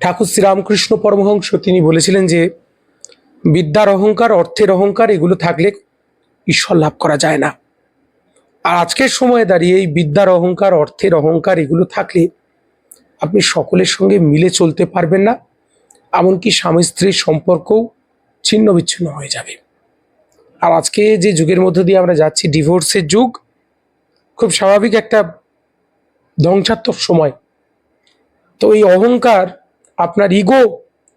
ঠাকুর শ্রীরামকৃষ্ণ পরমহংস, তিনি বলেছিলেন যে, বিদ্যার অহংকার, অর্থের অহংকার, এগুলো থাকলে ঈশ্বর লাভ করা যায় না। আর আজকের সময়ে দাঁড়িয়ে এই বিদ্যার অহংকার, অর্থের অহংকার, এগুলো থাকলে আপনি সকলের সঙ্গে মিলে চলতে পারবেন না, এমনকি স্বামী স্ত্রীর সম্পর্কও ছিন্ন বিচ্ছিন্ন হয়ে যাবে। আর আজকে যে যুগের মধ্য দিয়ে আমরা যাচ্ছি, ডিভোর্সের যুগ, খুব স্বাভাবিক একটা ধ্বংসাত্মক সময়। তো এই অহংকার আপনার ইগো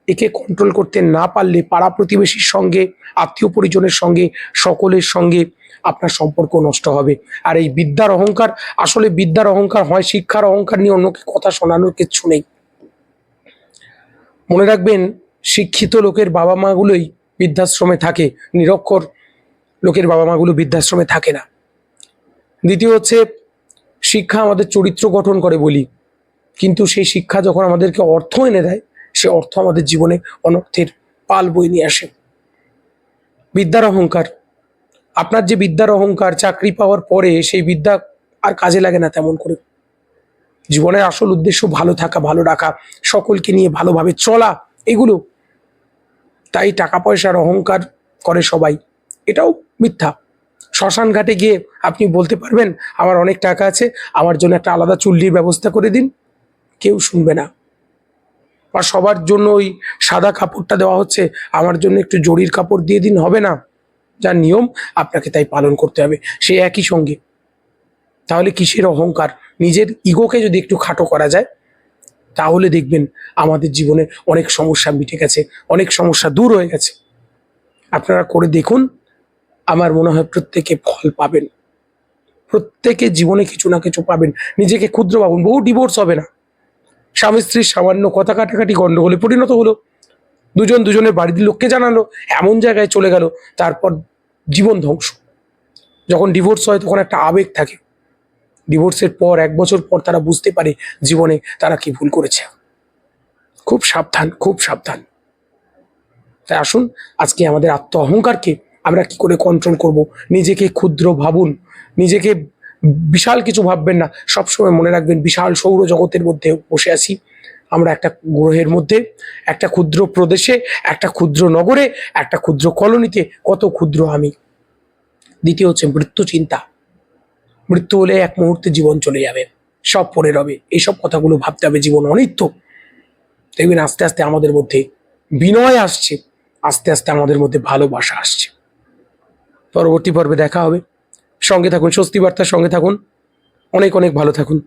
একে কন্ট্রোল করতে না পারলে পাড়া প্রতিবেশীর সঙ্গে, আত্মীয় পরিজনের সঙ্গে, সকলের সঙ্গে আপনার সম্পর্ক নষ্ট হবে। আর এই বিদ্যার অহংকার, আসলে বিদ্যার অহংকার হয়, শিক্ষার অহংকার নিয়ে অন্যকে কথা শোনানোর কিচ্ছু নেই। মনে রাখবেন, শিক্ষিত লোকের বাবা মাগুলোই বৃদ্ধাশ্রমে থাকে, নিরক্ষর লোকের বাবা মাগুলো বৃদ্ধাশ্রমে থাকে না। দ্বিতীয় হচ্ছে, শিক্ষা আমাদের চরিত্র গঠন করে বলি। কিন্তু সেই শিক্ষা যখন আমাদেরকে অর্থ এনে দেয়, সে অর্থ আমাদের জীবনে অনর্থের পাল বই নিয়ে আসে। বিদ্যার অহংকার। আপনার যে বিদ্যার অহংকার, চাকরি পাওয়ার পরে সেই বিদ্যা আর কাজে লাগে না তেমন করে। জীবনের আসল উদ্দেশ্য ভালো থাকা, ভালো রাখা সকলকে নিয়ে ভালোভাবে চলা, এগুলো। তাই টাকা পয়সার অহংকার করে সবাই। এটাও মিথ্যা। শ্মশান ঘাটে গিয়ে আপনি বলতে পারবেন, আমার অনেক টাকা আছে, আমার জন্য একটা আলাদা চুল্লির ব্যবস্থা করে দিন। কেউ শুনবে না। বা সবার জন্য ওই সাদা কাপড়টা দেওয়া হচ্ছে, আমার জন্য একটু জরির কাপড় দিয়ে দিন, হবে না? যার নিয়ম, আপনাকে তাই পালন করতে হবে। সে একই সঙ্গে। তাহলে কিসের অহংকার? নিজের ইগোকে যদি একটু খাটো করা যায়, তাহলে দেখবেন আমাদের জীবনে অনেক সমস্যা মিটে গেছে, অনেক সমস্যা দূর হয়ে গেছে। আপনারা করে দেখুন, আমার মনে হয় প্রত্যেকে ফল পাবেন। প্রত্যেকে জীবনে কিছু না কিছু পাবেন। নিজেকে ক্ষুদ্র ভাবুন, বহু ডিভোর্স হবে না। স্বামী স্ত্রীর সামান্য কথা কাটাকাটি গন্ডগোলে পরিণত হলো। দুজন দুজনের বাড়ির লোককে জানালো, এমন জায়গায় চলে গেল, তারপর জীবন ধ্বংস। যখন ডিভোর্স হয়, তখন একটা আবেগ থাকে। ডিভোর্সের পর, এক বছর পর তারা বুঝতে পারে জীবনে তারা কি ভুল করেছে। খুব সাবধান খুব সাবধান। তাই আসুন, আজকে আমাদের আত্ম অহংকারকে আমরা কি করে কন্ট্রোল করব? নিজেকে ক্ষুদ্র ভাবুন, নিজেকে বিশাল কিছু ভাববেন না। সবসময় মনে রাখবেন বিশাল সৌরজগতের মধ্যে বসে আছি। আমরা একটা গ্রহের মধ্যে, একটা ক্ষুদ্র প্রদেশে, একটা ক্ষুদ্র নগরে, একটা ক্ষুদ্র কলোনিতে, কত ক্ষুদ্র আমি। দ্বিতীয় হচ্ছে মৃত্যু চিন্তা। মৃত্যু হলে এক মুহূর্তে জীবন চলে যাবে। সব পরে রবে। এইসব কথাগুলো ভাবতে হবে, জীবন অনিত্য। দেখবেন আস্তে আস্তে আমাদের মধ্যে বিনয় আসছে। আস্তে আস্তে আমাদের মধ্যে ভালোবাসা আসছে। পরবর্তী পর্বে দেখা হবে। সঙ্গে থাকুন স্বস্তি বার্তার সঙ্গে থাকুন। অনেক অনেক ভালো থাকুন।